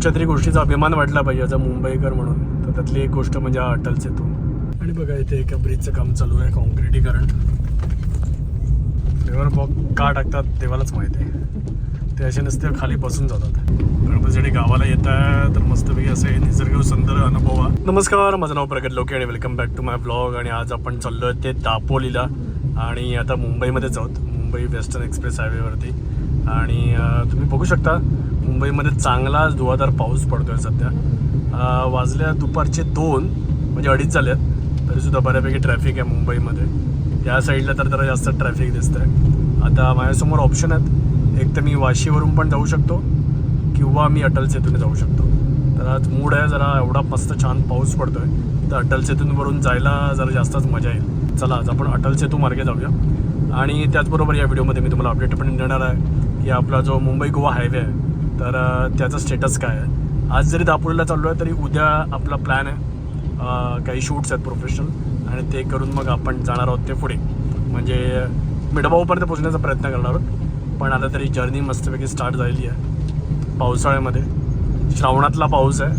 कुठच्या तरी गोष्टीचा अभिमान वाटला पाहिजे ॲज मुंबईकर म्हणून. तर त्यातली एक गोष्ट म्हणजे हा अटल सेतू आणि बघा इथे एका ब्रिजचं काम चालू आहे कॉन्क्रिटीकरण फ्लेवर बॉक का टाकतात देवालाच माहिती आहे. ते असे नसते खाली बसून जातात. गणपतीसाठी गावाला येत आहे तर मस्तपैकी असे निसर्ग सुंदर अनुभवा नमस्कार माझं नाव प्रगत लोके आणि welcome back to my blog आणि आज आपण चाललो आहे ते दापोलीला. आणि आता मुंबईमध्येच आहोत मुंबई वेस्टर्न एक्सप्रेस हायवेवरती. आणि तुम्ही बघू शकता मुंबईमध्ये चांगला धुवाधार पाऊस पडतोय सध्या. वाजल्या दुपारचे दोन म्हणजे अडीच झाल्यात तरीसुद्धा बऱ्यापैकी ट्रॅफिक आहे मुंबईमध्ये. त्या साईडला तर जरा जास्त ट्रॅफिक दिसतंय. आता माझ्यासमोर ऑप्शन आहेत. एक तर मी वाशीवरून पण जाऊ शकतो किंवा मी अटल सेतूने जाऊ शकतो. तर आज मूड आहे जरा एवढा मस्त छान पाऊस पडतोय तर अटल सेतूंवरून जायला जरा जास्तच मजा येईल. चला आज आपण अटल सेतू मार्गे जाऊया. आणि त्याचबरोबर या व्हिडिओमध्ये मी तुम्हाला अपडेट पण देणार आहे. की आपला जो मुंबई गोवा हायवे आहे तर त्याचं स्टेटस काय आहे? आज जरी दापोलीला चाललो आहे तरी उद्या आपला प्लॅन आहे काही शूट्स आहेत प्रोफेशनल आणि ते करून मग आपण जाणार आहोत ते पुढे. म्हणजे मिठबाऊपर्यंत पोचण्याचा प्रयत्न करणार आहोत. पण आता तरी जर्नी मस्तपैकी स्टार्ट झालेली आहे. पावसाळ्यामध्ये. श्रावणातला पाऊस आहे.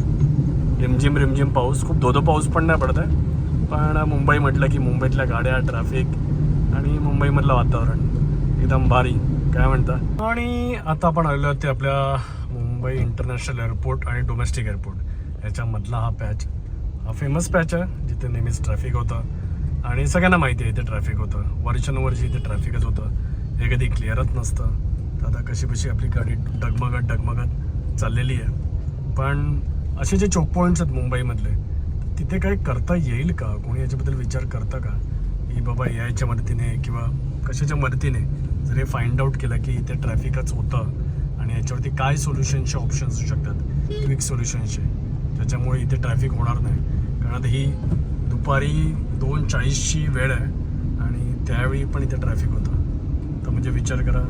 रिमझिम रिमझिम पाऊस. खूप धोधो पाऊस पण नाही पडत आहे. पण मुंबई म्हटलं की मुंबईतल्या गाड्या ट्रॅफिक आणि मुंबईमधलं वातावरण. एकदम भारी. काय म्हणता? आणि आता आपण आलेलो आहोत ते आपल्या मुंबई इंटरनॅशनल एअरपोर्ट आणि डोमेस्टिक एअरपोर्ट याच्यामधला हा पॅच हा फेमस पॅच आहे जिथे नेहमीच ट्रॅफिक होतं. आणि सगळ्यांना माहिती आहे इथे ट्रॅफिक होतं. वर्षानुवर्षी इथे ट्रॅफिकच होतं. हे कधी क्लिअरच नसतं. तर आता कशी कशी आपली गाडी डगमगत डगमगत चाललेली आहे. पण असे जे चोक पॉईंट्स आहेत मुंबईमधले तिथे काही करता येईल का? कोणी याच्याबद्दल विचार करतं का? की बाबा याच्या मदतीने किंवा कशाच्या मदतीने जर हे फाइंड आउट केलं की इथे ट्रॅफिकच होतं आणि याच्यावरती काय सोल्युशनचे ऑप्शन्स असू शकतात? क्विक सोल्युशनचे त्याच्यामुळे इथे ट्रॅफिक होणार नाही. कारण आता ही दुपारी दोन चाळीसची वेळ आहे आणि त्यावेळी पण इथे ट्रॅफिक होतं. तर म्हणजे विचार करा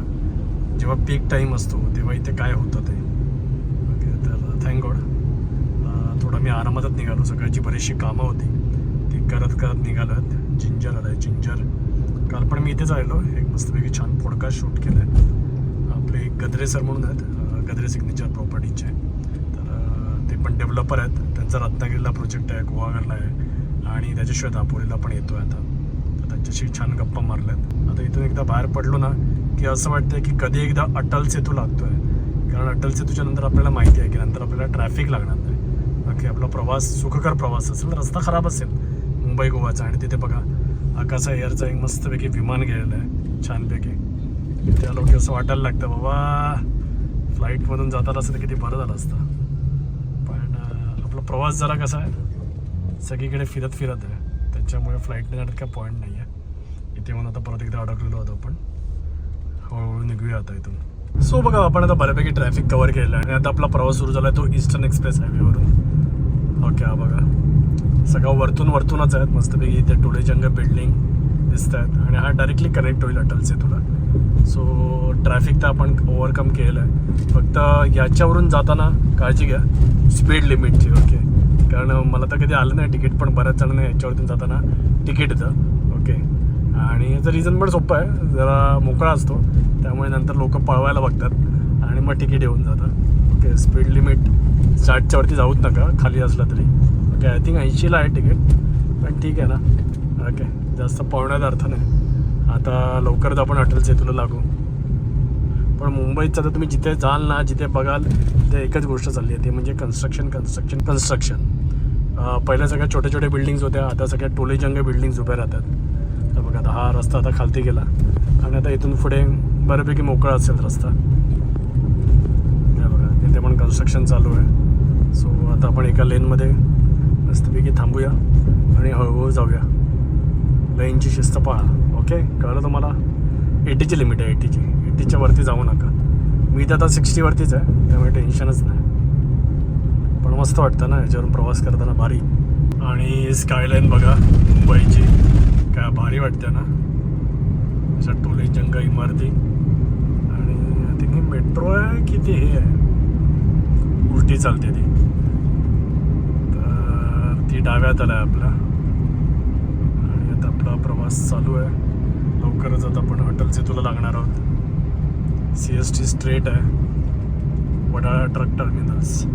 जेव्हा पीक टाईम असतो तेव्हा इथे काय होतं ते. ओके तर थँक गॉड थोडं मी आरामातच निघालो. सकाळची बरीचशी कामं होती. ती करत करत निघालत. जिंजर आलं आहे जिंजर. काल पण मी इथेच आलेलो. एक मस्तपैकी छान पॉडकास्ट शूट केलं आहे आपले एक गद्रे सर म्हणून आहेत. गद्रे सिग्नेचर प्रॉपर्टीचे तर ते पण डेव्हलपर आहेत. त्यांचा रत्नागिरीला प्रोजेक्ट आहे गुहागरला आहे. आणि त्याच्याशिवाय दापोलीला पण येतो आहे आता. तर त्यांच्याशी छान गप्पा मारल्यात. आता इथून एकदा बाहेर पडलो ना की असं वाटतं की कधी एकदा अटल सेतू लागतोय. कारण अटल सेतूच्या नंतर आपल्याला माहिती आहे की नंतर आपल्याला ट्रॅफिक लागणार नाही. बाकी आपला प्रवास सुखकर प्रवास असेल रस्ता खराब असेल मुंबई गोवाचा. आणि तिथे बघा आकाशा एअरचं एक मस्तपैकी विमान गेलेलं आहे. छानपैकी. त्या लोक असं वाटायला लागतं बाबा फ्लाईटमधून जाताना असं किती बरं झालं असतं. पण आपला प्रवास जरा कसा आहे सगळीकडे फिरत फिरत आहे. त्याच्यामुळे फ्लाईटने जाण्यात काय पॉईंट नाही आहे. इथे म्हणून आता परत एकदा अडकलेलो होतो आपण. हळूहळू निघूया आता इथून. सो बघा आपण आता बऱ्यापैकी ट्रॅफिक कवर केलेला आहे. आणि आता आपला प्रवास सुरू झाला आहे तो ईस्टर्न एक्सप्रेस हायवेवरून ओके हा बघा. सगळं वरतून वरतूनच आहेत. मस्तपैकी इथे टोळेजंग बिल्डिंग दिसत आहेत आणि हा डायरेक्टली कनेक्ट होईल अटल सेतूला सो ट्रॅफिक तर आपण ओव्हरकम केलेलं आहे फक्त याच्यावरून जाताना काळजी घ्या. स्पीड लिमिटची ओके कारण मला तर कधी आलं नाही तिकीट पण बऱ्याच जणांना याच्यावरतून जाताना तिकीट येतं ओके आणि याचं रिझन पण सोपं आहे. जरा मोकळा असतो. त्यामुळे नंतर लोक पळवायला बघतात. आणि मग तिकीट येऊन जातं. ओके स्पीड लिमिट साठच्यावरती जाऊच नका. खाली असलं तरी. ओके आय थिंक ऐंशीला आहे तिकीट पण ठीक आहे ना. ओके जास्त पाहुण्यात अर्थ नाही. आता लवकरच आपण अटल सेतूला लागू. पण मुंबईत तर तुम्ही जिथे जाल ना जिथे बघाल ते एकच गोष्ट चालली आहे. ती म्हणजे कन्स्ट्रक्शन कन्स्ट्रक्शन कन्स्ट्रक्शन पहिल्या सगळ्या छोट्या छोट्या बिल्डिंग्स होत्या. आता सगळ्या टोलेजंग बिल्डिंग्स उभ्या राहतात. तर बघा आता हा रस्ता आता खालती गेला. आणि आता इथून पुढे बऱ्यापैकी मोकळा असेल रस्ता. बघा तिथे पण कन्स्ट्रक्शन चालू आहे. सो आता आपण एका लेनमध्ये मस्तपैकी थांबूया. आणि हळूहळू जाऊया. लेनची शिस्त पाळा ओके कळलं तुम्हाला? एटीची लिमिट आहे एटीची एटीच्या वरती जाऊ नका. मी तर आता सिक्स्टीवरतीच आहे. त्यामुळे टेन्शनच नाही. पण मस्त वाटतं ना? याच्यावरून प्रवास करताना भारी. आणि स्कायलाईन बघा. मुंबईची. काय भारी वाटते ना? अशा टोले जंग इमारती. आणि तिथे मेट्रो आहे की ते हे आहे? उलटी चालते ती. ती डाव्यात आलं आहे आपला आणि आता आपला प्रवास चालू आहे. लवकरच आता आपण अटल सेतूला लागणार आहोत. सी एस टी स्ट्रेट आहे. Wadala truck terminals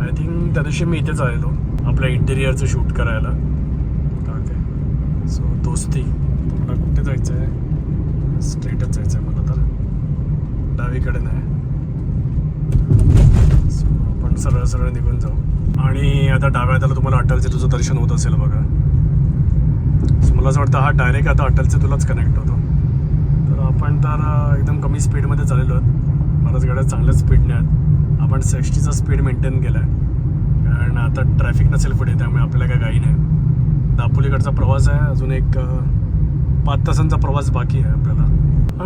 I think त्या दिवशी मी इथेच आलेलो. आपल्या इंटेरियरचं शूट करायला. ओके. सो दोस्ती. तुम्हाला कुठे जायचं आहे स्ट्रेटच जायचं आहे मला तर. डावीकडे नाही. सो आपण सरळ सरळ निघून जाऊ. आणि आता डाव्या हाताला तुम्हाला अटलचे तुझं दर्शन होत असेल बघा. मला असं वाटतं हा डायरेक्ट आता अटलचे तुलाच कनेक्ट होतो. तर आपण तर एकदम कमी स्पीडमध्ये चाललेलो आहोत. बऱ्याच गाड्या चांगल्याच स्पीडने आहेत. आपण सिक्स्टीचा स्पीड मेंटेन केला आहे कारण आता ट्रॅफिक नसेल पुढे त्यामुळे आपल्याला काय गाई नाही. दापोलीकडचा प्रवास आहे. अजून एक पाच तासांचा प्रवास बाकी आहे आपल्याला.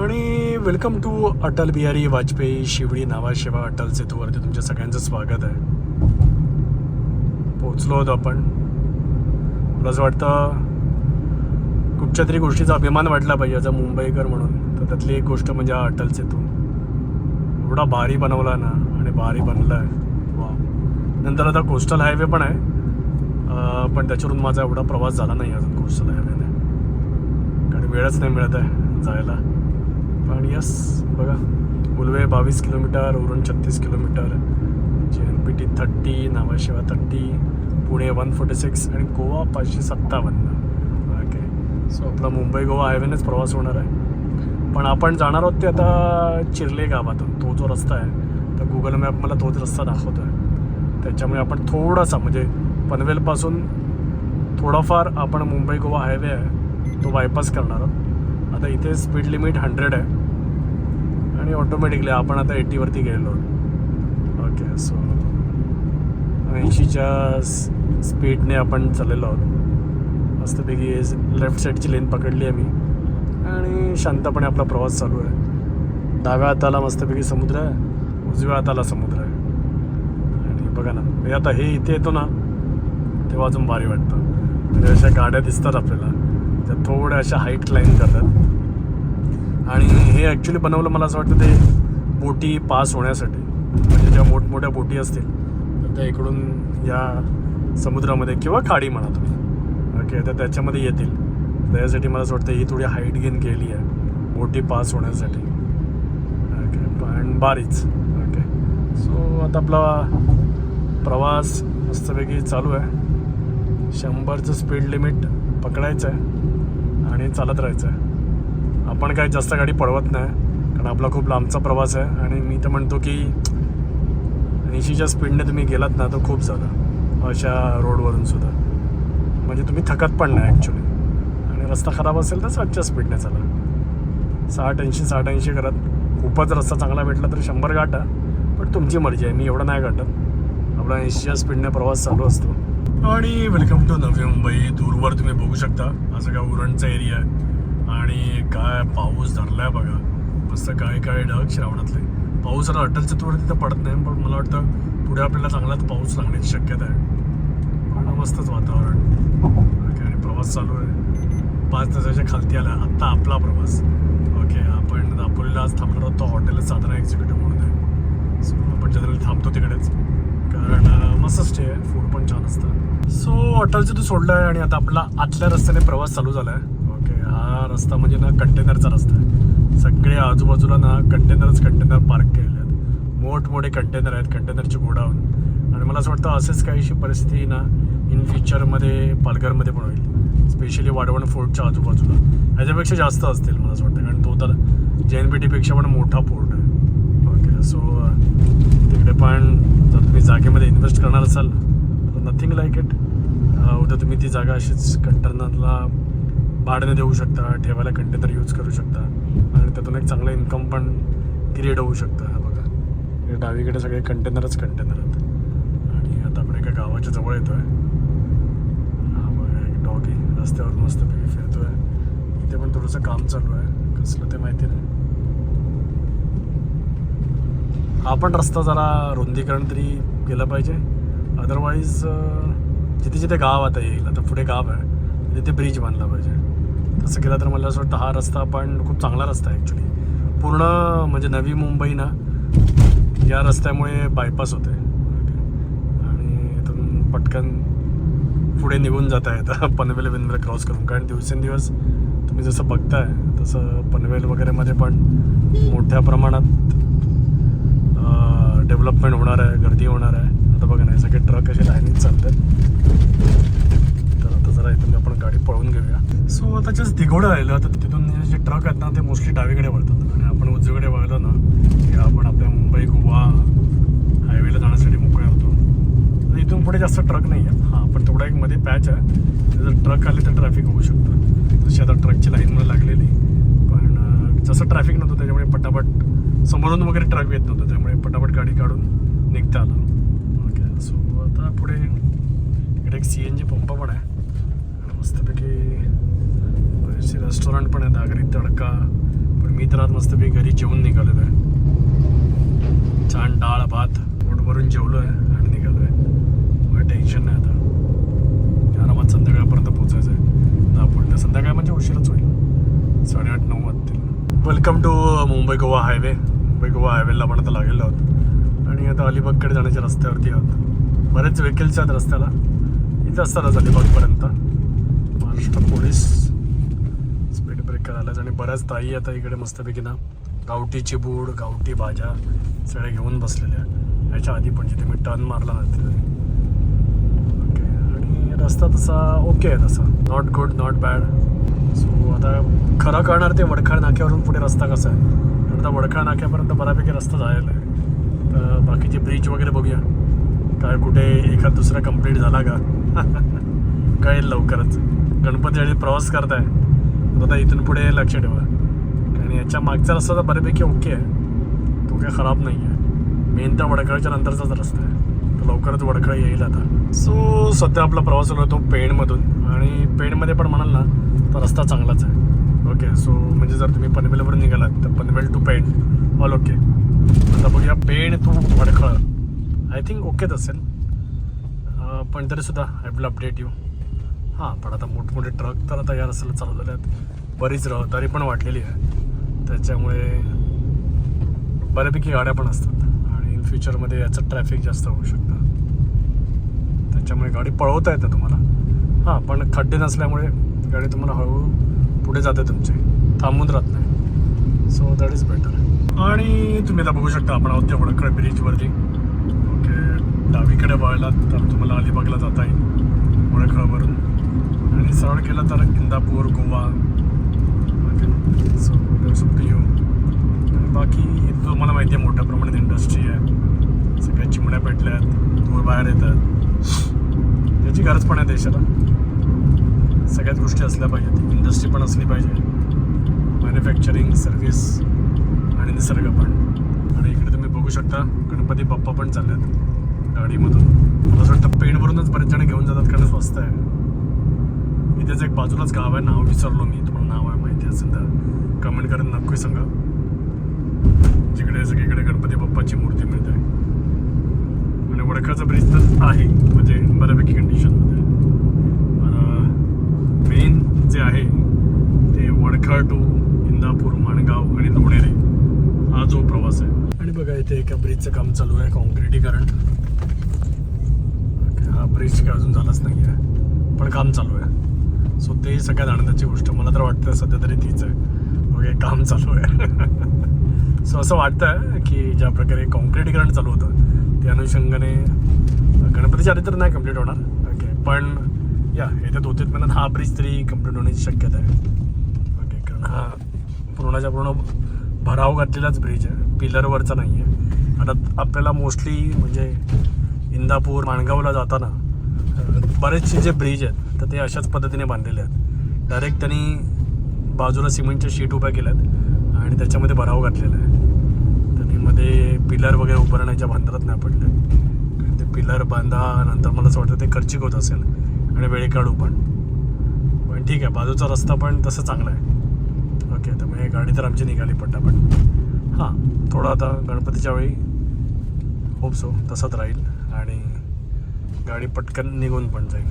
आणि वेलकम टू अटल बिहारी वाजपेयी शिवडी नावाशेवा अटल सेतूवरती तुमच्या सगळ्यांचं स्वागत आहे. पोचलो होतो आपण. मला असं वाटतं कुठच्या तरी गोष्टीचा अभिमान वाटला पाहिजे ॲज अ मुंबईकर म्हणून. तर त्यातली एक गोष्ट म्हणजे हा अटल सेतू. एवढा भारी बनवला ना आणि भारी बनला आहे वा नंतर आता कोस्टल हायवे पण आहे. पण त्याच्यावरून माझा एवढा प्रवास झाला नाही अजून कोस्टल हायवेने कारण वेळच नाही मिळत आहे जायला. पण यस बघा. उलवे बावीस किलोमीटर उरण छत्तीस kilometre J N P T thirty Nhava Sheva thirty Pune one forty six आणि गोवा पाचशे सत्तावन्न. ओके सो आपला मुंबई गोवा हायवेनेच प्रवास होणार आहे. पण आपण जाणार आहोत ते आता चिरले गावातून. तो जो रस्ता आहे तर गुगल मॅप मला तोच रस्ता दाखवतो आहे त्याच्यामुळे आपण थोडासा म्हणजे पनवेलपासून थोडाफार आपण मुंबई गोवा हायवे आहे तो बायपास करणार आहोत. आता इथे स्पीड लिमिट हंड्रेड आहे. आणि ऑटोमॅटिकली आपण आता एटीवरती गेलो ओके सो ऐंशीच्या स्पीडने आपण चाललेलो आहोत. मस्तपैकी लेफ्ट साईडची लेन पकडली आहे मी आणि शांतपणे आपला प्रवास चालू आहे. डाव्या हाताला मस्तपैकी समुद्र आहे. उजव्या हाताला समुद्र आहे. आणि बघा ना म्हणजे आता हे इथे येतो ना तेव्हा अजून भारी वाटतं. म्हणजे अशा गाड्या दिसतात आपल्याला. त्या थोड्या अशा हाईट क्लाइंब करतात. आणि हे ॲक्च्युली बनवलं मला असं वाटतं ते बोटी पास होण्यासाठी. म्हणजे ज्या मोठमोठ्या बोटी असतील त्या इकडून या समुद्रामध्ये किंवा खाडी म्हणा तुम्ही. ओके तर त्याच्यामध्ये येतील. त्याच्यासाठी मला असं वाटतं ही थोडी हाईट गेन केली आहे. बोटी पास होण्यासाठी. ओके पण बारीच. ओके सो आता आपला प्रवास मस्तपैकी चालू आहे. शंभरचं स्पीड लिमिट पकडायचं आहे आणि चालत राहायचं आहे आपण काही जास्त गाडी पळवत नाही कारण आपला खूप लांबचा प्रवास आहे आणि मी तर म्हणतो की ऐंशीच्या स्पीडने तुम्ही गेलात ना तर खूप झालं. अशा रोडवरून सुद्धा. म्हणजे तुम्ही थकत पण नाही ॲक्च्युली आणि रस्ता खराब असेल तर साठच्या स्पीडने चाला. साठ ऐंशी साठ ऐंशी करत खूपच रस्ता चांगला भेटला तर शंभर गाठा. पण तुमची मर्जी आहे मी एवढं नाही गाठत. आपला ऐंशीच्या स्पीडने प्रवास चालू असतो. आणि वेलकम टू नवी मुंबई. दूरवर तुम्ही बघू शकता. असं काय उरणचा एरिया आहे. आणि काय पाऊस धरलाय बघा. मस्त काय काय ढग श्रावणातले. पाऊस आता अटल थोडं तिथं पडत नाही पण मला वाटतं पुढे आपल्याला चांगलाच पाऊस लागण्याची शक्यता आहे. पण मस्तच वातावरण. ओके आणि प्रवास चालू आहे. पाच तासाच्या खालती आला. आत्ता आपला प्रवास. ओके आपण दापोलीला आज थांबणार आहोत. तो हॉटेल साधारण एक्झिक्युटिव्ह म्हणून आहे. सो आपण जनरली थांबतो तिकडेच. कारण मस्त स्टे आहे. फूड पण छान असतं. सो हॉटेलचं तू सोडलं आहे आणि आता आपला आतल्या रस्त्याने प्रवास चालू झाला आहे ओके हा रस्ता म्हणजे ना कंटेनरचा रस्ता आहे. सगळे आजूबाजूला ना कंटेनरच कंटेनर पार्क केलेले आहेत. मोठमोठे कंटेनर आहेत कंटेनरचे गोडाऊन. आणि मला असं वाटतं असेच काहीशी परिस्थिती ना इन फ्युचरमध्ये पालघरमध्ये पण होईल. स्पेशली वाढवण फोर्टच्या आजूबाजूला. ह्याच्यापेक्षा जास्त असतील मला असं वाटतं. कारण तो तर जे एन बी टीपेक्षा पण मोठा फोर्ट आहे. ओके सो तिकडे पण जर तुम्ही जागेमध्ये इन्व्हेस्ट करणार असाल तर नथिंग लाईक इट उद्या तुम्ही ती जागा अशीच कंटेनरला भाड्याने देऊ शकता ठेवायला कंटेनर यूज करू शकता. आणि त्यातून एक चांगलं इन्कम पण क्रिएट होऊ शकतं. हा बघा. हे डावीकडे सगळे कंटेनरच कंटेनर आहेत. आणि आता आपण एका गावाच्या जवळ येतो आहे हा बघा एक डॉगी रस्त्यावर मस्तपैकी फिरतो आहे इथे पण थोडंसं काम चालू आहे. कसलं ते माहिती नाही. हा पण रस्ता जरा रुंदीकरण तरी केलं पाहिजे. अदरवाईज जिथे जिथे गाव आता येईल आता पुढे गाव आहे तिथे ब्रिज बांधला पाहिजे. तसं केलं तर मला असं वाटतं हा रस्ता पण खूप चांगला रस्ता आहे ॲक्च्युली पूर्ण म्हणजे नवी मुंबई ना या रस्त्यामुळे बायपास होते आणि इथून पटकन पुढे निघून जात आहे आता पनवेल विनवेल क्रॉस करून. कारण दिवसेंदिवस तुम्ही जसं बघताय तसं पनवेल वगैरेमध्ये पण मोठ्या प्रमाणात डेव्हलपमेंट होणार आहे गर्दी होणार आहे. आता बघा नाही सगळे ट्रक असे लाईनीत चालतात. जरा इथून आपण गाडी पळवून घेऊया. सो आता जस्ट दिघोडं राहिलं तर तिथून जे ट्रक आहेत ना ते मोस्टली डावीकडे वळतात. आणि आपण उजवीकडे वळलं ना की आपण आपल्या मुंबई गोवा हायवेला जाण्यासाठी मोकळे होतो. तर इथून पुढे जास्त ट्रक नाही आहेत. हां पण तेवढा एक मध्ये पॅच आहे. जर ट्रक आले तर ट्रॅफिक होऊ शकतं. जशी आता ट्रकची लाईन मला लागलेली. पण जसं ट्रॅफिक नव्हतं त्याच्यामुळे पटापट समोरून वगैरे ट्रक येत नव्हतं. त्यामुळे पटापट गाडी काढून निघता आलं. ओके सो आता पुढे इकडे एक सी एन जी पंप पण आहे. मस्तपैकी बरेचसे रेस्टॉरंट पण आहेत आगरी तडका. पण मी तर आज मस्तपैकी घरी जेवून निघालेलो आहे छान डाळ भात पोट भरून जेवलो आहे आणि निघालो आहे मला टेन्शन नाही आता. आरामात संध्याकाळपर्यंत पोचायचं आहे दापोलीला संध्याकाळ म्हणजे उशीरच होईल. साडेआठ नऊ वाजतील. Welcome to Mumbai Goa highway Mumbai Goa हायवेला पण आता लागलेलो आहोत. आणि आता अलिबागकडे जाण्याच्या रस्त्यावरती आहोत. बरेच व्हेकल्स आहेत रस्त्याला. इथं असतातच अलिबागपर्यंत. महाराष्ट्र पोलीस. स्पीड ब्रेकर आलाच आणि बऱ्याच ताई आता इकडे मस्तपैकी ना गावठी चिबूड गावठी भाज्या सगळ्या घेऊन बसलेल्या याच्या आधी पण जिथे मी टर्न मारला ना तिथे. ओके आणि रस्ता तसा ओके आहे तसा. Not good not bad so आता खरं कळणार ते वडखाळ नाक्यावरून पुढे रस्ता कसा आहे. कारण आता वडखाळ नाक्यापर्यंत बऱ्यापैकी रस्ता जायला आहे. तर बाकीचे ब्रिज वगैरे बघूया. काय कुठे एखाद दुसरा कंप्लीट झाला का? कळेल लवकरच. गणपती आणि प्रवास करताय. तर आता इथून पुढे लक्ष ठेवा. आणि याच्या मागचा रस्ता तर बऱ्यापैकी ओके आहे. तो काय खराब नाही आहे. मेन तर वडखळच्या नंतरचाच रस्ता आहे. तर लवकरच वडखळ येईल आता. सो सध्या आपला प्रवास होतो पेणमधून. आणि पेणमध्ये पण म्हणाल ना तर रस्ता चांगलाच आहे. ओके सो म्हणजे जर तुम्ही पनवेलवरून निघालात तर Panvel to Pen. All okay आता बघूया Pen to Wadkhal. I think ओकेच असेल. पण तरीसुद्धा आय विल अपडेट यू हां पण आता मोठमोठे ट्रक तर आता या रस्त्याला चालवलेले आहेत. बरीच रहदारी पण वाढलेली आहे. त्याच्यामुळे बऱ्यापैकी गाड्या पण असतात. आणि इन फ्युचरमध्ये याचं ट्रॅफिक जास्त होऊ शकतं. त्याच्यामुळे गाडी पळवता येतं तुम्हाला. हां पण खड्डे नसल्यामुळे गाडी तुम्हाला हळूहळू पुढे जाते तुमची. थांबून राहत नाही. सो दॅट इज बेटर आणि तुम्ही आता बघू शकता आपण आहोत त्या वडखळ ब्रिजवरती ओके डावीकडे वळलात तर तुम्हाला अलिबागला जाता येईल. वडखळवरून. आणि सरळ केलं तर इंदापूर गोवा सो यू आणि बाकी तुम्हाला माहिती आहे मोठ्या प्रमाणात इंडस्ट्री आहे. सगळ्या चिमण्या पेटल्या आहेत धूळ बाहेर येतात. त्याची गरज पण आहे देशाला. सगळ्याच गोष्टी असल्या पाहिजेत. इंडस्ट्री पण असली पाहिजे. मॅन्युफॅक्चरिंग सर्व्हिस आणि निसर्ग पण. आणि इकडे तुम्ही बघू शकता गणपती बाप्पा पण चालल्यात गाडीमधून. मला असं वाटतं पेंटवरूनच बरेच जण घेऊन जातात कारण स्वस्त आहे. त्याचं एक बाजूलाच गाव आहे नाव विसरलो मी. तुम्हाला नाव आहे माहिती असेल तर कमेंट करून नक्की सांगा. जिकडे सगळीकडे गणपती बाप्पाची मूर्ती मिळते. आणि वडखाचा ब्रिज तर आहे म्हणजे बऱ्यापैकी कंडिशनमध्ये मेन जे आहे ते वडखळ टू इंदापूर माणगाव आणि लोणेरे हा जो प्रवास आहे. आणि बघा इथे एका ब्रिजचं काम चालू आहे कॉन्क्रिटीकरण हा ब्रिज काय अजून झालाच नाही आहे पण काम चालू आहे. सो ते सगळ्यात आनंदाची गोष्ट. मला तर वाटतं सध्या तरी तीच आहे. ओके काम चालू आहे. सो असं वाटतं की ज्या प्रकारे कॉन्क्रिटीकरण चालू होतं त्या अनुषंगाने गणपतीच्या आधी तर नाही कंप्लीट होणार. ओके पण या येत्या दोन तीन महिन्यात हा ब्रिज तरी कंप्लीट होण्याची शक्यता आहे. ओके कारण हा पूर्णाच्या पूर्ण भराव घातलेलाच ब्रिज आहे. पिलरवरचा नाही आहे आता आपल्याला मोस्टली म्हणजे इंदापूर माणगावला जाताना बरेचसे जे ब्रिज आहेत तर ते अशाच पद्धतीने बांधलेले आहेत. डायरेक्ट त्यांनी बाजूला सिमेंटच्या शीट उभ्या केल्यात आणि त्याच्यामध्ये भराव घातलेला आहे. त्यांनी मध्ये पिलर वगैरे उभारण्याच्या भांडरात नाही पडले. कारण ते पिलर बांधा नंतर मला असं वाटतं ते खर्चिक होत असेल आणि वेळ काढू पण. पण ठीक आहे बाजूचा रस्ता पण तसं चांगला आहे. ओके त्यामुळे गाडी तर आमची निघाली पटापट. हां थोडं आता गणपतीच्या वेळी. होप सो तसंच राहील. आणि गाडी पटकन निघून पण जाईल.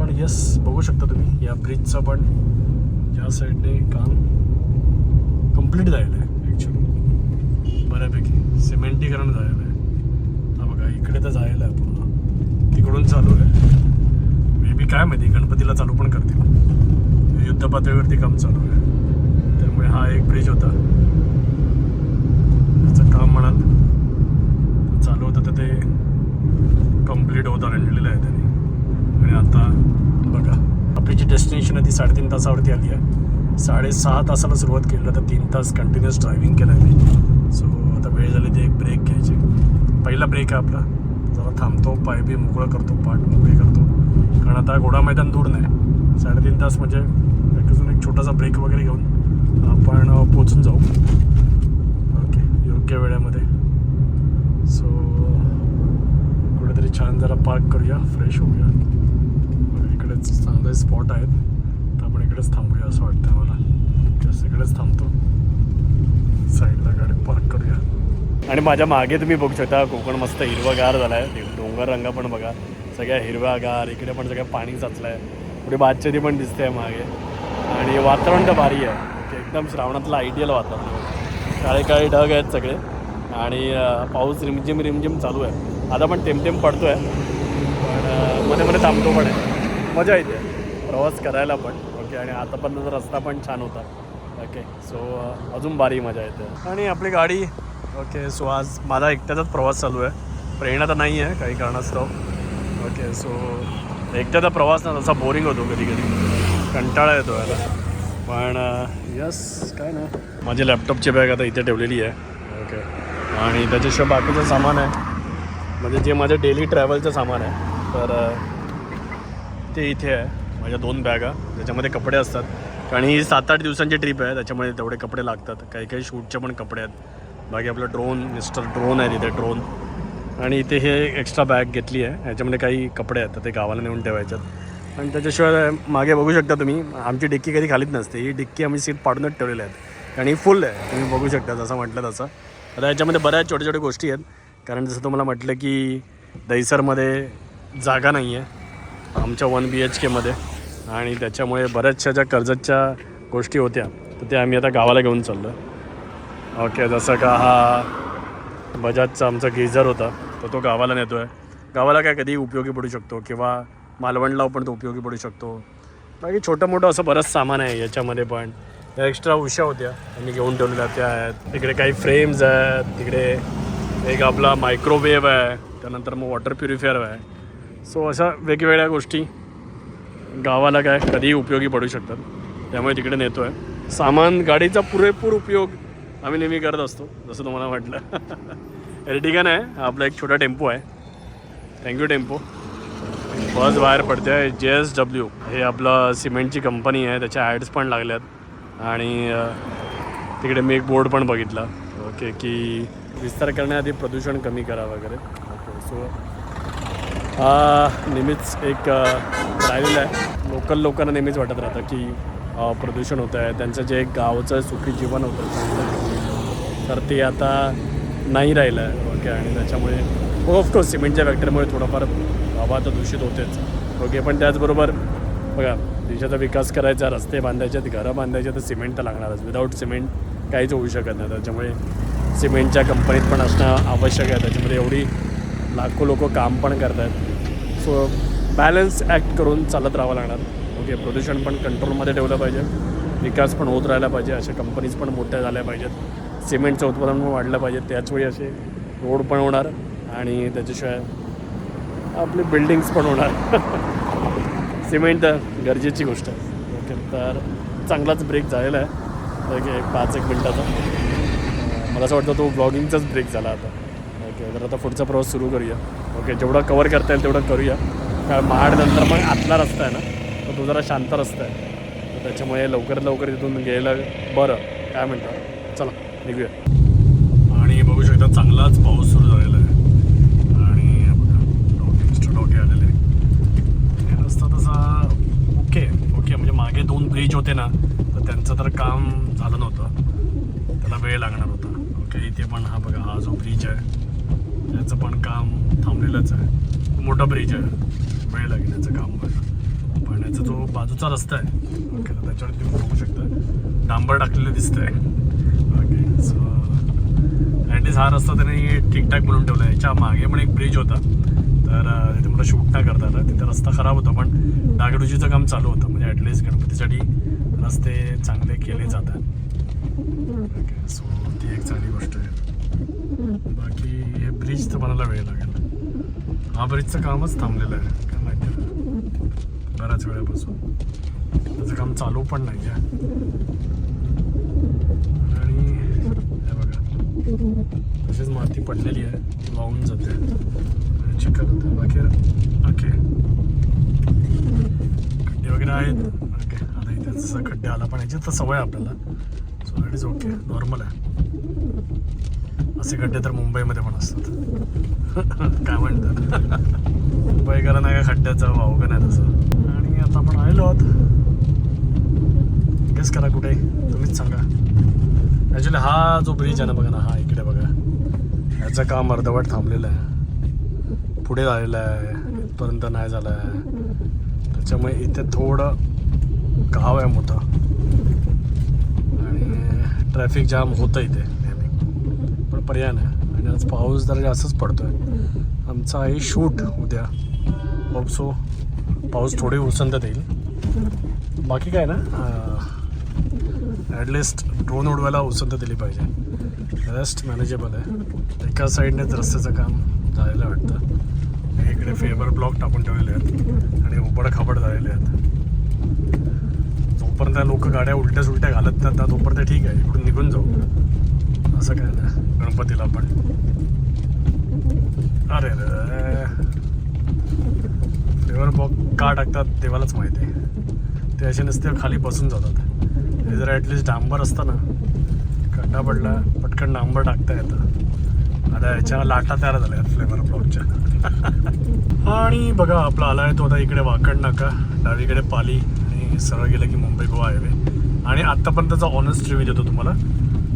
पण येस बघू शकता तुम्ही या ब्रिजचं पण या साईडने काम कंप्लीट झालेलं आहे ॲक्च्युली बऱ्यापैकी. सिमेंटीकरण झालेलं आहे. हा बघा इकडे तर झालेलं आहे पूर्ण. तिकडून चालू आहे. मे बी काय माहिती गणपतीला चालू पण करतील. युद्ध पातळीवरती काम चालू आहे. त्यामुळे हा एक ब्रिज होता. त्याचं काम म्हणाल. चालू होतं तर ते कंप्लीट होत आणलेलं आहे त्यांनी. आणि आता बघा आपली जी डेस्टिनेशन आहे ती साडेतीन तासावरती आली आहे. साडेसहा तासाला सुरुवात केली तर तीन तास कंटिन्युअस ड्रायव्हिंग केलं आहे मी. सो आता वेळ झाली ती एक ब्रेक घ्यायची. पहिला ब्रेक आहे आपला. जरा थांबतो पाय बी मोकळं करतो पाठ मोकळी करतो. कारण आता घोडा मैदान दूर नाही. साडेतीन तास म्हणजे एक अजून एक छोटासा ब्रेक वगैरे घेऊन आपण पोचून जाऊ. ओके योग्य वेळेमध्ये सो कुठेतरी छान जरा पार्क करूया. फ्रेश होऊया. बघा, इकडेच चांगले स्पॉट आहेत. तर आपण इकडेच थांबूया असं वाटतं मला जास्त इकडेच थांबतो. साईडला गाडी पार्क करूया. आणि माझ्या मागे तुम्ही बघू शकता कोकण मस्त हिरवागार झाला आहे डोंगर रंग पण बघा. सगळ्या हिरवागार इकडे पण सगळ्या पाणी साचलं आहे पुढे बादशेरी पण दिसते आहे मागे. आणि वातावरण तर भारी आहे. एकदम श्रावणातलं आयडियल वातावरण. काळे काळे ढग आहेत सगळे. आणि पाऊस रिमझिम रिमझिम चालू आहे. आता पण टेमटेम पडतो आहे पण मध्ये मध्ये थांबतो पण आहे. मजा येते. प्रवास करायला पण. ओके आणि आता पण रस्ता पण छान होता. ओके सो अजून भारी मजा येते. आणि आपली गाडी ओके सो आज माझा एकट्याचाच प्रवास चालू आहे. प्रेरणा तर नाही आहे काही कारणास्तव. ओके सो एकट्याचा प्रवास ना तसा बोरिंग होतो कधी कधी. कंटाळा येतो याला पण यस काय ना. माझी लॅपटॉपची बॅग आता इथे ठेवलेली आहे. ओके आणि त्याच्याशिवाय बाकीचं सामान आहे. म्हणजे जे माझं डेली ट्रॅव्हलचं सामान आहे तर ते इथे आहे. माझ्या दोन बॅगा ज्याच्यामध्ये कपडे असतात. आणि ही सात आठ दिवसांची ट्रिप आहे. त्याच्यामध्ये तेवढे कपडे लागतात. काही काही शूटचे पण कपडे आहेत. बाकी आपलं ड्रोन मिस्टर ड्रोन आहे तिथे ड्रोन आणि इथे हे एक्स्ट्रा बॅग घेतली आहे. याच्यामध्ये काही कपडे आहेत. तर ते गावाला नेऊन ठेवायच्यात आणि त्याच्याशिवाय मागे बघू शकता तुम्ही आमची डिक्की कधी खालीच नसते. ही डिक्की आम्ही सीट पाडूनच ठेवलेल्या आहेत. आणि ही फुल आहे. तुम्ही बघू शकता जसं म्हटलं तसं. आता याच्यामध्ये बऱ्याच छोट्या छोट्या गोष्टी आहेत. कारण जसं तुम्हाला म्हटलं की दहिसरमध्ये जागा नाही आहे आमच्या वन बी एच केमध्ये आणि त्याच्यामुळे बऱ्याचशा ज्या कर्जतच्या गोष्टी होत्या तर त्या आम्ही आता गावाला घेऊन चाललो ओके जसं का हा बजाजचा आमचा गिझर होता तर तो गावाला नेतो आहे गावाला काय कधी उपयोगी पडू शकतो किंवा मालवणला पण तो उपयोगी पडू शकतो. बाकी छोटं मोठं असं बरंच सामान आहे याच्यामध्ये पण. त्या एक्स्ट्रा उशा होत्या आम्ही घेऊन ठेवलेल्या त्या आहेत. तिकडे काही फ्रेम्स आहेत तिकडे एक आपला मायक्रोवेव्ह आहे त्यानंतर मग वॉटर प्युरिफायर आहे. सो अशा वेगवेगळ्या गोष्टी गावाला काय कधीही उपयोगी पडू शकतात. त्यामुळे तिकडे नेतो आहे सामान गाडीचा पुरेपूर उपयोग आम्ही नेहमी करत असतो जसं तुम्हाला म्हटलं. एर्टिगन आहे. आपला एक छोटा टेम्पो आहे. Thank you tempo. बस बाहेर पडते आहे. जे एस डब्ल्यू हे आपलं सिमेंटची कंपनी आहे. त्याच्या ॲड्स पण लागल्यात. आणि तिकडे मी एक बोर्ड पण बघितला. ओके की विस्तार करण्याआधी प्रदूषण कमी करा वगैरे. ओके सो हा नेहमीच एक राहिलेला आहे. लोकल लोकांना नेहमीच वाटत राहतं की प्रदूषण होतं आहे. त्यांचं जे एक गावचं सुखी जीवन होतं तर ते आता नाही राहिलं आहे ओके आणि त्याच्यामुळे ऑफकोर्स सिमेंटच्या फॅक्टरीमुळे थोडंफार हवा तर दूषित होतेच. ओके पण त्याचबरोबर बघा देशाचा विकास करायचा रस्ते बांधायचे घरं बांधायचे तर सिमेंट तर लागणारच. विदाऊट सिमेंट काहीच होऊ शकत नाही. त्याच्यामुळे सिमेंटच्या कंपनीत पण असणं आवश्यक आहे. त्याच्यामध्ये एवढी लाखो लोक काम पण करत आहेत सो बॅलन्स ॲक्ट करून चालत राहावं लागणार. ओके प्रदूषण पण कंट्रोलमध्ये ठेवलं पाहिजे. विकास पण होत राहिला पाहिजे. अशा कंपनीज पण मोठ्या झाल्या पाहिजेत. सिमेंटचं उत्पादन पण वाढलं पाहिजे. त्याचवेळी असे रोड पण होणार आणि त्याच्याशिवाय आपली बिल्डिंग्स पण होणार. सिमेंट तर गरजेची गोष्ट आहे. ओके तर चांगलाच ब्रेक झालेला आहे. ओके पाच एक मिनटाचा. मला असं वाटतं तो ब्लॉगिंगचाच ब्रेक झाला आता. ओके तर आता पुढचा प्रवास सुरू करूया. ओके जेवढा कवर करता येईल तेवढं करूया. कारण महाडनंतर मग आतला रस्ता आहे ना तर तो जरा शांत रस्ता आहे. तर त्याच्यामुळे लवकरात लवकर तिथून गेलं बरं. काय म्हणता? चला निघूया. आणि बघू शकता चांगलाच पाऊस सुरू झालेला आहे. आणि आलेले. हे रस्ता तसा ओके ओके म्हणजे मागे दोन ब्रिज होते ना तर त्यांचं तर काम झालं नव्हतं. त्याला वेळ लागणार होता. तर इथे पण हा बघा हा जो ब्रिज आहे याचं पण काम थांबलेलंच आहे. मोठा ब्रिज आहे. वेळ लागेल याचं काम पण याचा जो बाजूचा रस्ता आहे ओके तर त्याच्यावर तुम्ही बघू शकता. डांबर टाकलेलं दिसतंय. ओके सो ॲटलीस्ट हा रस्ता त्यांनी ठीकठाक बनवून ठेवला आहे याच्या मागे पण एक ब्रिज होता. तर तिथे मला शूट नाही करता आलं तिथे रस्ता खराब होता पण डागडुजीचं काम चालू होतं. म्हणजे ॲटलीस्ट गणपतीसाठी रस्ते चांगले केले जातात. सो ती एक चांगली गोष्ट आहे. बाकी हे ब्रिज तर बनायला वेळ लागेल. हा ब्रिजचं कामच थांबलेलं आहे. काय माहिती बऱ्याच वेळापासून. त्याचं काम चालू पण नाही आहे. आणि हे बघा. तशीच माती पडलेली आहे. ती वाहून जाते. आणि चिखल होते. बाकी ओके. खड्डे वगैरे आहेत. ओके. आता इथे जसं खड्डे आला पण याची तर सवय आहे आपल्याला. It is okay. नॉर्मल आहे. असे खड्डे तर मुंबईमध्ये पण असतात. काय म्हणतात? मुंबईकरांना काय का वाव का नाही तसं. आणि आता आपण राहिलो आहोत. गेस करा कुठे? तुम्हीच सांगा. ॲक्च्युली हा जो ब्रिज आहे ना बघा ना हा इकडे बघा. ह्याचं काम अर्धवट थांबलेलं आहे. पुढे झालेलं आहे. इथपर्यंत नाही झालं आहे. त्याच्यामुळे इथे थोडं गाव आहे मोठं. ट्रॅफिक जाम होतं इथे नेहमी. पण पर्याय नाही. आणि आज पाऊस जरा जास्तच पडतोय. आमचा आहे शूट उद्या. होप सो पाऊस थोडी उसंत येईल. बाकी काय ना ॲटलिस्ट ड्रोन उडवायला उसंत दिली पाहिजे. रेस्ट मॅनेजेबल आहे. एका साईडनेच रस्त्याचं काम झालेलं वाटतं. इकडे फेबर ब्लॉक टाकून ठेवलेले आहेत. आणि उबड खाबड झालेले आहेत. जोपर्यंत लोक गाड्या उलट्या सुलट्या घालत नाहीत तोपर्यंत ठीक आहे इकडून निघून जाऊ. असं काय नाही गणपतीला पण. अरे रे. फ्लेवर ब्लॉक का टाकतात देवालाच माहिती आहे. ते असे नसते खाली बसून जातात. हे जर ॲटलिस्ट डांबर असतं ना खड्डा पडला पटकन डांबर टाकता येतं. आता याच्या लाटा तयार झाल्या फ्लेवर ब्लॉकच्या आणि बघा आपला आला आहे तो आता इकडे वाकड नाका डावीकडे पाली. आणि सरळ गेलं की मुंबई गोवा हायवे आणि आत्तापर्यंतचा ऑनेस्ट रिव्ह्यू देतो तुम्हाला.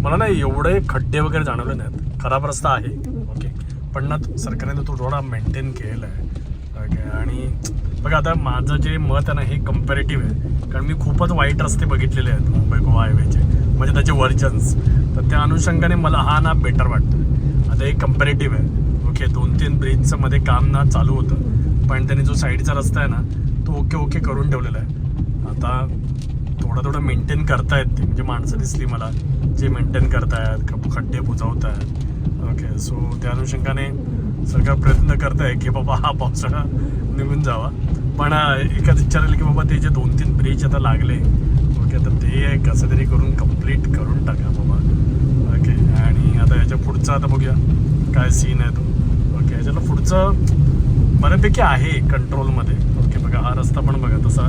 मला ना एवढे खड्डे वगैरे जाणवले नाहीत. खराब रस्ता आहे. ओके पण ना सरकारने तो थोडा मेंटेन केलेला आहे. ओके आणि बघा आता माझं जे मत आहे ना हे कम्पॅरेटिव्ह आहे. कारण मी खूपच वाईट रस्ते बघितलेले आहेत मुंबई गोवा हायवेचे म्हणजे त्याचे व्हर्जन्स तर त्या अनुषंगाने मला हा ना बेटर वाटतो आता हे कम्पॅरेटिव्ह आहे. ओके दोन तीन ब्रिजचं मध्ये काम ना चालू होतं. पण त्यांनी जो साईडचा रस्ता आहे ना तो ओके ओके करून ठेवलेला आहे. आता थोडं थोडं मेंटेन करतायत ते. म्हणजे माणसं दिसली मला जे मेंटेन करतायत खड्डे बुजवत आहेत ओके सो त्या अनुषंगाने सरकार प्रयत्न करत आहे की बाबा हा पावसाळा निघून जावा. पण एकाच एकाच विचारेल की बाबा ते जे दोन तीन ब्रिज आता लागले ओके तर ते कसं तरी करून कंप्लीट करून टाका बाबा. ओके आणि आता याच्या पुढचा आता बघूया. काय सीन आहे तो. ओके याच्याला पुढचं बऱ्यापैकी आहे कंट्रोलमध्ये ओके बघा हा रस्ता पण बघा तसा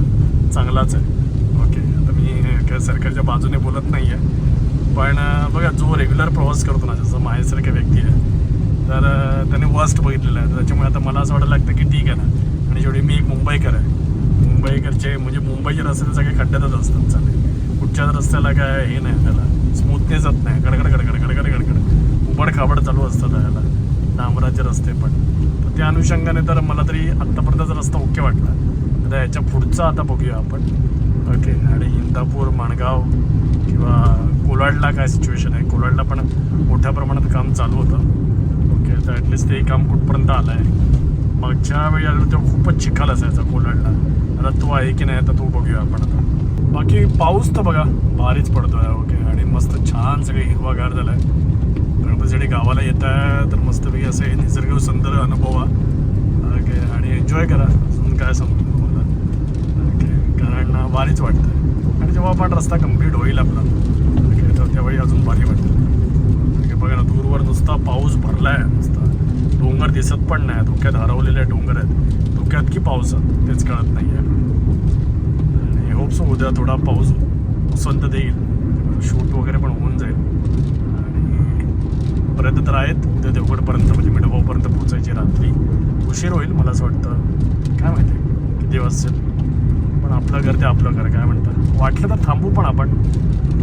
चांगलाच आहे. ओके आता मी काय सरकारच्या बाजूने बोलत नाही आहे पण बघा जो रेग्युलर प्रवास करतो ना जसं माझ्यासारख्या व्यक्ती आहे तर त्याने वर्स्ट बघितलेलं आहे. त्याच्यामुळे आता मला असं वाटायला लागतं की ठीक आहे ना. आणि जेवढी मी एक मुंबईकर आहे मुंबईकरचे म्हणजे मुंबईचे रस्ते सगळे खड्ड्यातच असतात चालेल. कुठच्याच रस्त्याला काय हे नाही त्याला स्मूथनेसच नाही. गडगड गडगड गडगड गडगड. उबड खाबड चालू असतं त्याला. डांबराचे रस्ते पण. त्या अनुषंगाने तर मला तरी आत्तापर्यंतचा रस्ता ओके वाटला. आता याच्या पुढचा आता बघूया आपण. ओके आणि इंदापूर माणगाव किंवा कोलाडला काय सिच्युएशन आहे? कोलाडला पण मोठ्या प्रमाणात काम चालू होतं. ओके तर ॲटलिस्ट ते काम कुठपर्यंत आलं आहे मागच्या वेळी आलो तेव्हा खूपच चिखल असायचा कोलाडला. आता तो आहे की नाही आता तो बघूया आपण आता. बाकी पाऊस तर बघा भारीच पडतो आहे ओके आणि मस्त छान सगळे हिरवागार झालं. आहे गणपतीसाठी गावाला येत आहे तर मस्तपैकी असं हे निसर्ग सुंदर अनुभवा. ओके आणि एन्जॉय करा. अजून काय सांगू तुम्हाला. ओके कारण भारीच वाटतं आणि जेव्हा आपण रस्ता कंप्लीट होईल आपला ओके तर त्यावेळी अजून भारी वाटतं ओके बघा ना दूरवर नुसता पाऊस भरला आहे नुसता. डोंगर दिसत पण नाही धोक्यात हरवलेले डोंगर आहेत. धोक्यात की पावसात तेच कळत नाही आहे आणि होप्स उद्या थोडा पाऊस उसंत देईल. शूट वगैरे पण होऊन जाईल. प्रयत्न तर आहेत. उद्या देवगडपर्यंत म्हणजे मिठोबापर्यंत पोहोचायची रात्री उशीर होईल मला असं वाटतं. काय माहिती किती वाजतील पण आपलं घर ते आपलं घर काय म्हणतं. वाटलं तर थांबू पण आपण.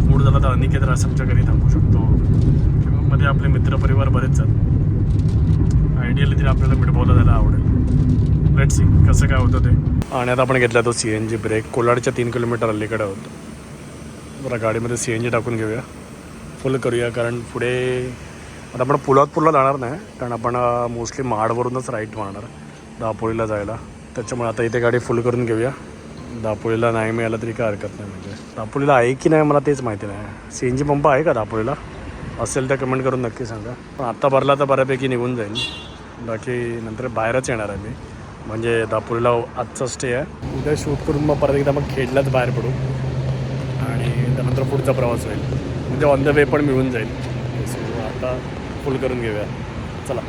मूड झाला तर अनिकेत रासमच्या घरी थांबू शकतो. किंवा मध्ये आपले मित्रपरिवार बरेच आहेत. आयडियली तरी आपल्याला मिठोबाला जायला आवडेल. लेट सी कसं काय होतं ते. आणि आता आपण घेतला तो सी एन जी ब्रेक कोलाडच्या तीन किलोमीटर अलीकडे होतो. बरं गाडीमध्ये सी एन जी टाकून घेऊया. फुल करूया कारण पुढे आता आपण पुलात जाणार नाही कारण आपण मोस्टली महाडवरूनच राईट मारणार. दापोळीला जायला. त्याच्यामुळे आता इथे गाडी फुल करून घेऊया. दापोळीला नाही मिळालं तरी काय हरकत नाही म्हणजे. दापोळीला आहे की नाही मला तेच माहिती नाही. सी एन जी पंप आहे का दापोळीला असेल तर कमेंट करून नक्की सांगा. पण आत्ता भरला तर बऱ्यापैकी निघून जाईल. बाकी नंतर बाहेरच येणार आहे मी. म्हणजे दापोलीला आजचा स्टे आहे. उद्या शूट करून मग परत एकदा मग खेडलाच बाहेर पडू. आणि त्यानंतर पुढचा प्रवास होईल. म्हणजे ऑन द वे पण मिळून जाईल. आता फुल करून घेऊया. चला.